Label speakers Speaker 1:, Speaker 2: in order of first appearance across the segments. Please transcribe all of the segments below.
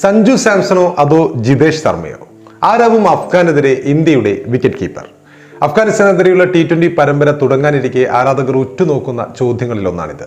Speaker 1: സഞ്ജു സാംസണോ അതോ ജിതേഷ് ശർമ്മയോ? ആരാവും അഫ്ഗാനെതിരെ ഇന്ത്യയുടെ വിക്കറ്റ് കീപ്പർ അഫ്ഗാനിസ്ഥാനെതിരെയുള്ള ടി ട്വന്റി പരമ്പര തുടങ്ങാനിരിക്കെ ആരാധകർ ഉറ്റുനോക്കുന്ന ചോദ്യങ്ങളിലൊന്നാണിത്.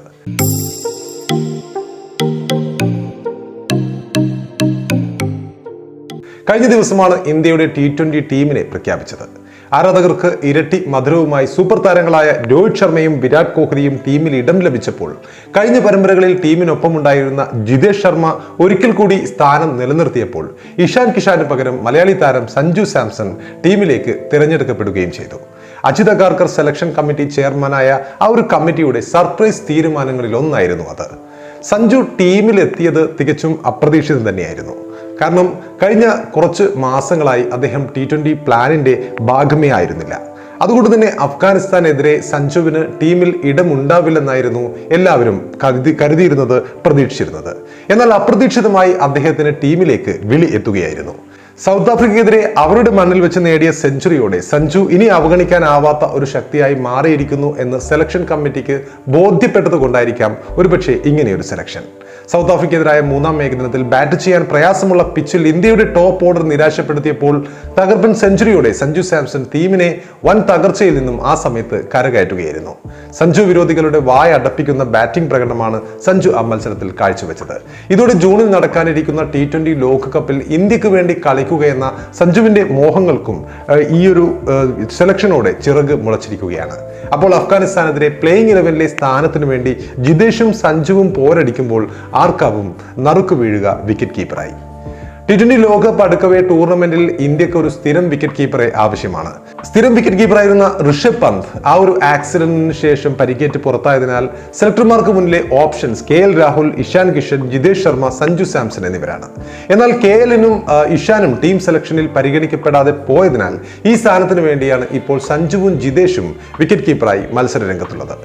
Speaker 1: കഴിഞ്ഞ ദിവസമാണ് ഇന്ത്യയുടെ ടി ട്വന്റി ടീമിനെ പ്രഖ്യാപിച്ചത്. ആരാധകർക്ക് ഇരട്ടി മധുരവുമായി സൂപ്പർ താരങ്ങളായ രോഹിത് ശർമ്മയും വിരാട് കോഹ്ലിയും ടീമിൽ ഇടം ലഭിച്ചപ്പോൾ കഴിഞ്ഞ പരമ്പരകളിൽ ടീമിനൊപ്പമുണ്ടായിരുന്ന ജിതേഷ് ശർമ്മ ഒരിക്കൽ കൂടി സ്ഥാനം നിലനിർത്തിയപ്പോൾ ഇഷാൻ കിഷാന് പകരം മലയാളി താരം സഞ്ജു സാംസൺ ടീമിലേക്ക് തിരഞ്ഞെടുക്കപ്പെടുകയും ചെയ്തു. അജിത് അഗാർക്കർ സെലക്ഷൻ കമ്മിറ്റി ചെയർമാനായ ആ ഒരു കമ്മിറ്റിയുടെ സർപ്രൈസ് തീരുമാനങ്ങളിൽ ഒന്നായിരുന്നു അത്. സഞ്ജു ടീമിലെത്തിയത് തികച്ചും അപ്രതീക്ഷിതം തന്നെയായിരുന്നു. കാരണം കഴിഞ്ഞ കുറച്ച് മാസങ്ങളായി അദ്ദേഹം ടി ട്വന്റി പ്ലാനിന്റെ ഭാഗമേ ആയിരുന്നില്ല. അതുകൊണ്ട് തന്നെ അഫ്ഗാനിസ്ഥാനെതിരെ സഞ്ജുവിന് ടീമിൽ ഇടമുണ്ടാവില്ലെന്നായിരുന്നു എല്ലാവരും കരുതി കരുതിയിരുന്നത് പ്രതീക്ഷിച്ചിരുന്നത്. എന്നാൽ അപ്രതീക്ഷിതമായി അദ്ദേഹത്തിന് ടീമിലേക്ക് വിളി എത്തുകയായിരുന്നു. സൗത്ത് ആഫ്രിക്കയ്ക്കെതിരെ അവരുടെ മണ്ണിൽ വെച്ച് നേടിയ സെഞ്ചുറിയോടെ സഞ്ജു ഇനി അവഗണിക്കാനാവാത്ത ഒരു ശക്തിയായി മാറിയിരിക്കുന്നു എന്ന് സെലക്ഷൻ കമ്മിറ്റിക്ക് ബോധ്യപ്പെട്ടത് കൊണ്ടായിരിക്കാം ഒരുപക്ഷെ ഇങ്ങനെയൊരു സെലക്ഷൻ. സൗത്ത് ആഫ്രിക്കയ്ക്കെതിരായ മൂന്നാം ഏകദിനത്തിൽ ബാറ്റ് ചെയ്യാൻ പ്രയാസമുള്ള പിച്ചിൽ ഇന്ത്യയുടെ ടോപ്പ് ഓർഡർ നിരാശപ്പെടുത്തിയപ്പോൾ തകർപ്പൻ സെഞ്ചുറിയോടെ സഞ്ജു സാംസൺ ടീമിനെ വൻ തകർച്ചയിൽ നിന്നും ആ സമയത്ത് കരകയറ്റുകയായിരുന്നു. സഞ്ജു വിരോധികളുടെ വായ അടപ്പിക്കുന്ന ബാറ്റിംഗ് പ്രകടനമാണ് സഞ്ജു ആ മത്സരത്തിൽ കാഴ്ചവെച്ചത്. ഇതോടെ ജൂണിൽ നടക്കാനിരിക്കുന്ന ടി ട്വന്റി ലോകകപ്പിൽ ഇന്ത്യയ്ക്ക് വേണ്ടി കളിക്കുക എന്ന സഞ്ജുവിന്റെ മോഹങ്ങൾക്കും ഈ ഒരു സെലക്ഷനോടെ ചിറക് മുളച്ചിരിക്കുകയാണ്. അപ്പോൾ അഫ്ഗാനിസ്ഥാനെതിരെ പ്ലേയിങ് ഇലവനിലെ സ്ഥാനത്തിന് വേണ്ടി ജിതേഷും സഞ്ജുവും പോരടിക്കുമ്പോൾ ആർക്കാവും നറുക്ക് വീഴുക വിക്കറ്റ് കീപ്പറായി ടി ട്വന്റി ലോകകപ്പ് അടുക്കവേ ടൂർണമെന്റിൽ ഇന്ത്യയ്ക്ക് ഒരു സ്ഥിരം വിക്കറ്റ് കീപ്പറെ ആവശ്യമാണ്. സ്ഥിരം വിക്കറ്റ് കീപ്പറായിരുന്ന ഋഷഭ് പന്ത് ആ ഒരു ആക്സിഡന്റിന് ശേഷം പരിക്കേറ്റ് പുറത്തായതിനാൽ സെലക്ടർമാർക്ക് മുന്നിലെ options K L Rahul Ishan Kishan Jitesh Sharma Sanju Samson എന്നിവരാണ്. എന്നാൽ കെ എല്ലിനും ഇഷാനും ടീം സെലക്ഷനിൽ പരിഗണിക്കപ്പെടാതെ പോയതിനാൽ ഈ സ്ഥാനത്തിന് വേണ്ടിയാണ് ഇപ്പോൾ സഞ്ജുവും ജിതേഷും വിക്കറ്റ് കീപ്പറായി മത്സര രംഗത്തുള്ളത്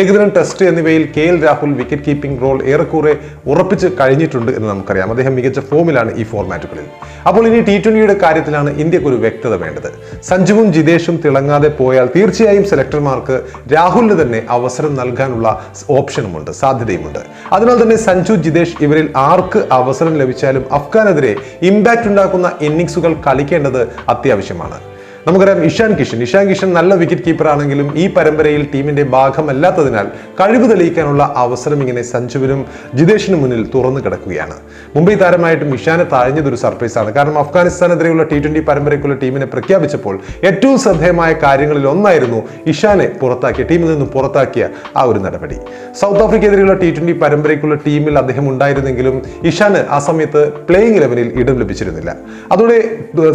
Speaker 1: ഏകദിനം ടെസ്റ്റ് എന്നിവയിൽ K L Rahul wicket keeping role ഏറെക്കുറെ ഉറപ്പിച്ച് കഴിഞ്ഞിട്ടുണ്ട് എന്ന് നമുക്കറിയാം. അദ്ദേഹം മികച്ച ഫോമിലാണ് ഈ ഫോർമാറ്റുകളിൽ അപ്പോൾ ഇനി ടി ട്വന്റിയുടെ കാര്യത്തിലാണ് ഇന്ത്യയ്ക്ക് ഒരു വ്യക്തത വേണ്ടത്. സഞ്ജുവും ജിതേഷും തിളങ്ങാതെ പോയാൽ തീർച്ചയായും സെലക്ടർമാർക്ക് രാഹുലിന് തന്നെ അവസരം നൽകാനുള്ള ഓപ്ഷനുമുണ്ട് സാധ്യതയുമുണ്ട്. അതിനാൽ തന്നെ സഞ്ജു ജിതേഷ് ഇവരിൽ ആർക്ക് അവസരം ലഭിച്ചാലും അഫ്ഗാനെതിരെ ഇമ്പാക്റ്റ് ഉണ്ടാക്കുന്ന ഇന്നിങ്സുകൾ കളിക്കേണ്ടത് അത്യാവശ്യമാണ്. നമുക്കറിയാം ഇഷാൻ കിഷൻ. ഇഷാൻ കിഷൻ നല്ല വിക്കറ്റ് കീപ്പർ ആണെങ്കിലും ഈ പരമ്പരയിൽ ടീമിന്റെ ഭാഗമല്ലാത്തതിനാൽ കഴിവ് തെളിയിക്കാനുള്ള അവസരം ഇങ്ങനെ സഞ്ജുവിനും ജിതേഷിനും മുന്നിൽ തുറന്നു കിടക്കുകയാണ്. മുംബൈ താരമായിട്ടും ഇഷാനെ താഴ്ഞ്ഞതൊരു സർപ്രൈസ് ആണ്. കാരണം അഫ്ഗാനിസ്ഥാനെതിരെയുള്ള ടി ട്വന്റി പരമ്പരയ്ക്കുള്ള ടീമിനെ പ്രഖ്യാപിച്ചപ്പോൾ ഏറ്റവും ശ്രദ്ധേയമായ കാര്യങ്ങളിൽ ഒന്നായിരുന്നു ഇഷാനെ പുറത്താക്കിയ ടീമിൽ നിന്നും പുറത്താക്കിയ ആ ഒരു നടപടി. സൗത്ത് ആഫ്രിക്കയെതിരെയുള്ള ടി ട്വന്റി പരമ്പരയ്ക്കുള്ള ടീമിൽ അദ്ദേഹം ഉണ്ടായിരുന്നെങ്കിലും ഇഷാന് ആ സമയത്ത് പ്ലേയിങ് ഇലവനിൽ ഇടം ലഭിച്ചിരുന്നില്ല. അതോടെ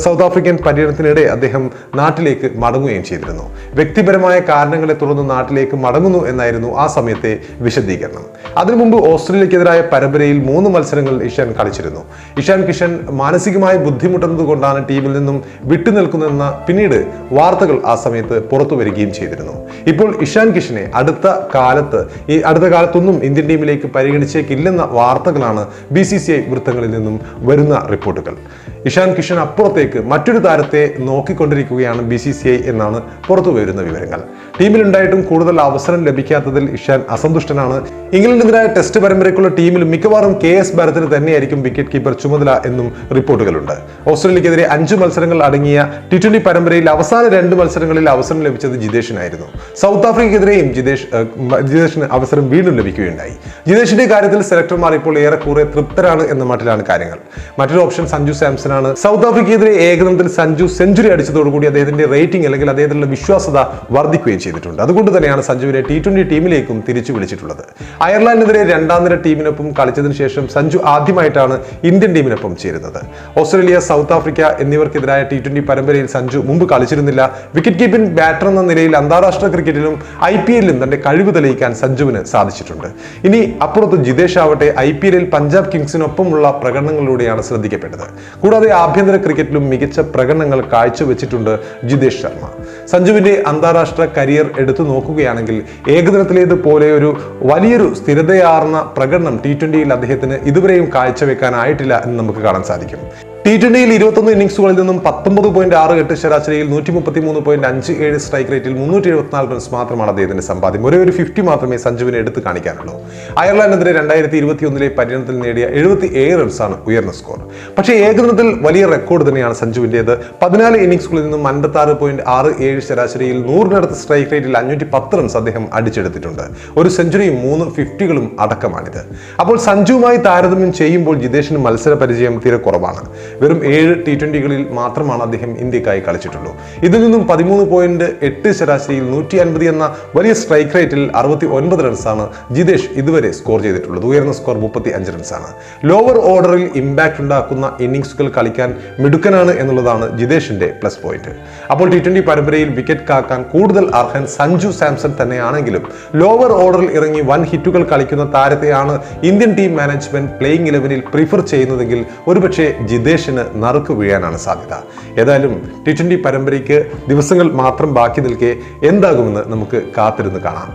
Speaker 1: സൗത്ത് ആഫ്രിക്കൻ പര്യടനത്തിനിടെ അദ്ദേഹം നാട്ടിലേക്ക് മടങ്ങുകയും ചെയ്തിരുന്നു. വ്യക്തിപരമായ കാരണങ്ങളെ തുടർന്ന് നാട്ടിലേക്ക് മടങ്ങുന്നു എന്നായിരുന്നു ആ സമയത്തെ വിശദീകരണം. അതിനു മുമ്പ് ഓസ്ട്രേലിയക്കെതിരായ പരമ്പരയിൽ മൂന്ന് മത്സരങ്ങൾ ഇഷാൻ കളിച്ചിരുന്നു. ഇഷാൻ കിഷൻ മാനസികമായി ബുദ്ധിമുട്ടുന്നതുകൊണ്ടാണ് ടീമിൽ നിന്നും വിട്ടുനിൽക്കുന്നതെന്ന പിന്നീട് വാർത്തകൾ ആ സമയത്ത് പുറത്തു വരികയും ചെയ്തിരുന്നു. ഇപ്പോൾ ഇഷാൻ കിഷനെ അടുത്ത കാലത്ത് ഈ അടുത്ത കാലത്തൊന്നും ഇന്ത്യൻ ടീമിലേക്ക് പരിഗണിച്ചേക്കില്ലെന്ന വാർത്തകളാണ് ബി സി സി ഐ വൃത്തങ്ങളിൽ നിന്നും വരുന്ന റിപ്പോർട്ടുകൾ. ഇഷാൻ കിഷൻ അപ്പുറത്തേക്ക് മറ്റൊരു താരത്തെ നോക്കിക്കൊണ്ടിരിക്കുകയാണ് ബി സി സി ഐ എന്നാണ് പുറത്തു വരുന്ന വിവരങ്ങൾ. ടീമിലുണ്ടായിട്ടും കൂടുതൽ അവസരം ലഭിക്കാത്തതിൽ ഇഷാൻ അസന്തുഷ്ടനാണ്. ഇംഗ്ലണ്ടിനെതിരായ ടെസ്റ്റ് പരമ്പരയ്ക്കുള്ള ടീമിൽ മിക്കവാറും കെ എസ് ഭരത്തിന് തന്നെയായിരിക്കും വിക്കറ്റ് കീപ്പർ ചുമതല എന്നും റിപ്പോർട്ടുകളുണ്ട്. ഓസ്ട്രേലിയക്കെതിരെ അഞ്ച് മത്സരങ്ങൾ അടങ്ങിയ ടി ട്വന്റി പരമ്പരയിൽ അവസാന രണ്ട് മത്സരങ്ങളിൽ അവസരം ലഭിച്ചത് ജിതേഷിനായിരുന്നു. സൗത്ത് ആഫ്രിക്കയ്ക്കെതിരെയും ജിതേഷ് ജിതേഷിന് അവസരം വീണ്ടും ലഭിക്കുകയുണ്ടായി. ജിതേഷിന്റെ കാര്യത്തിൽ സെലക്ടർമാർ ഇപ്പോൾ ഏറെക്കുറെ തൃപ്തരാണ് എന്ന മട്ടിലാണ് കാര്യങ്ങൾ. മറ്റൊരു ഓപ്ഷൻ സഞ്ജു സാംസൺ ആണ് സൗത്ത് ആഫ്രിക്കയ്ക്കെതിരെ ഏകദിനത്തിൽ സഞ്ജു സെഞ്ചുറി അടിച്ചതോടുകൂടി അദ്ദേഹത്തിന്റെ റേറ്റിംഗ് അല്ലെങ്കിൽ അദ്ദേഹത്തിലുള്ള വിശ്വാസത വർദ്ധിക്കുകയും ചെയ്തിട്ടുണ്ട്. അതുകൊണ്ട് തന്നെയാണ് സഞ്ജുവിനെ ടി ട്വന്റി ടീമിലേക്കും തിരിച്ചു വിളിച്ചിട്ടുള്ളത്. അയർലൻഡിനെതിരെ രണ്ടാം നിര ടീമിനൊപ്പം കളിച്ചതിന് ശേഷം സഞ്ജു ആദ്യമായിട്ടാണ് ഇന്ത്യൻ ടീമിനൊപ്പം ചേരുന്നത്. ഓസ്ട്രേലിയ സൗത്ത് ആഫ്രിക്ക എന്നിവർക്കെതിരായ ടി ട്വന്റി പരമ്പരയിൽ സഞ്ജു മുമ്പ് കളിച്ചിരുന്നില്ല. വിക്കറ്റ് കീപ്പിംഗ് ബാറ്റർ എന്ന നിലയിൽ അന്താരാഷ്ട്ര ക്രിക്കറ്റിലും ഐ പി എല്ലിലും തന്റെ കഴിവ് തെളിയിക്കാൻ സഞ്ജുവിന് സാധിച്ചിട്ടുണ്ട്. ഇനി അപ്പുറത്ത് ജിതേഷ് ആവട്ടെ ഐ പി എല്ലിൽ പഞ്ചാബ് കിങ്സിനൊപ്പമുള്ള പ്രകടനങ്ങളിലൂടെയാണ് ശ്രദ്ധിക്കപ്പെട്ടത്. കൂടാതെ ആഭ്യന്തര ക്രിക്കറ്റിലും മികച്ച പ്രകടനങ്ങൾ കാഴ്ചവെച്ചിട്ടുണ്ട് ജിതേഷ് ശർമ്മ. സഞ്ജുവിന്റെ അന്താരാഷ്ട്ര കരിയർ എടുത്തു നോക്കുകയാണെങ്കിൽ ഏകദിനത്തിലേത് പോലെ ഒരു വലിയൊരു സ്ഥിരതയാർന്ന പ്രകടനം ടി ട്വന്റിയിൽ അദ്ദേഹത്തിന് ഇതുവരെയും കാഴ്ചവെക്കാനായിട്ടില്ല എന്ന് നമുക്ക് കാണാൻ സാധിക്കും. ടി ട്വന്റിയിൽ ഇരുപത്തൊന്ന് ഇന്നിംഗ്സുകളിൽ നിന്നും പത്തൊമ്പത് പോയിന്റ് ആറ് എട്ട് ശരാശരിയിൽ നൂറ്റി മുപ്പത്തി മൂന്ന് പോയിന്റ് അഞ്ച് ഏഴ് സ്ട്രൈക്ക് റേറ്റിൽ മുന്നൂറ്റി എഴുപത്തിനാല് റൺസ് മാത്രമാണ് അദ്ദേഹത്തിന്റെ സമ്പാദ്യം. ഒരേ ഒരു ഫിഫ്റ്റി മാത്രമേ സഞ്ജുവിനെ എടുത്ത് കാണിക്കാനുള്ളൂ. അയർലൻഡിനെതിരെ രണ്ടായിരത്തി ഇരുപത്തി ഒന്നിലെ പര്യടനത്തിൽ നേടിയ എഴുപത്തി ഏഴ് റൺസാണ് ഉയർന്ന സ്കോർ പക്ഷേ ഏകദിനത്തിൽ വലിയ റെക്കോർഡ് തന്നെയാണ് സഞ്ജുവിന്റേത്. പതിനാല് ഇന്നിംഗ്സുകളിൽ നിന്നും അൻപത്തി ആറ് പോയിന്റ് ആറ് ഏഴ് ശരാശരിയിൽ നൂറിനടുത്ത് സ്ട്രൈക്ക് റേറ്റിൽ അഞ്ഞൂറ്റി പത്ത് റൺസ് അദ്ദേഹം അടിച്ചെടുത്തിട്ടുണ്ട്. ഒരു സെഞ്ചുറിയും മൂന്ന് ഫിഫ്റ്റികളും അടക്കമാണിത്. അപ്പോൾ സഞ്ജുവുമായി താരതമ്യം ചെയ്യുമ്പോൾ ജിതേഷിന് മത്സര പരിചയം തീരെ കുറവാണ്. വെറും ഏഴ് ടി ട്വന്റികളിൽ മാത്രമാണ് അദ്ദേഹം ഇന്ത്യക്കായി കളിച്ചിട്ടുള്ളൂ. ഇതിൽ നിന്നും പതിമൂന്ന് പോയിന്റ് എട്ട് ശരാശരിയിൽ നൂറ്റി അൻപത് എന്ന വലിയ സ്ട്രൈക്ക് റേറ്റിൽ അറുപത്തി ഒൻപത് റൺസാണ് ജിതേഷ് ഇതുവരെ സ്കോർ ചെയ്തിട്ടുള്ളത്. ഉയർന്ന സ്കോർ മുപ്പത്തി അഞ്ച് റൺസാണ് ലോവർ ഓർഡറിൽ ഇമ്പാക്ട് ഉണ്ടാക്കുന്ന ഇന്നിംഗ്സുകൾ കളിക്കാൻ മിടുക്കനാണ് എന്നുള്ളതാണ് ജിതേഷിന്റെ പ്ലസ് പോയിന്റ് അപ്പോൾ ടി ട്വന്റി പരമ്പരയിൽ വിക്കറ്റ് കാക്കാൻ കൂടുതൽ അർഹൻ സഞ്ജു സാംസൺ തന്നെയാണെങ്കിലും ലോവർ ഓർഡറിൽ ഇറങ്ങി വൻ ഹിറ്റുകൾ കളിക്കുന്ന താരത്തെയാണ് ഇന്ത്യൻ ടീം മാനേജ്മെന്റ് പ്ലേയിങ് ഇലവനിൽ പ്രിഫർ ചെയ്യുന്നതെങ്കിൽ ഒരുപക്ഷെ ജിതേഷിന് നറുക്ക് വീഴാനാണ് സാധ്യത. ഏതായാലും ടി ട്വന്റി പരമ്പരയ്ക്ക് ദിവസങ്ങൾ മാത്രം ബാക്കി നിൽക്കെ എന്താകുമെന്ന് നമുക്ക് കാത്തിരുന്ന് കാണാം.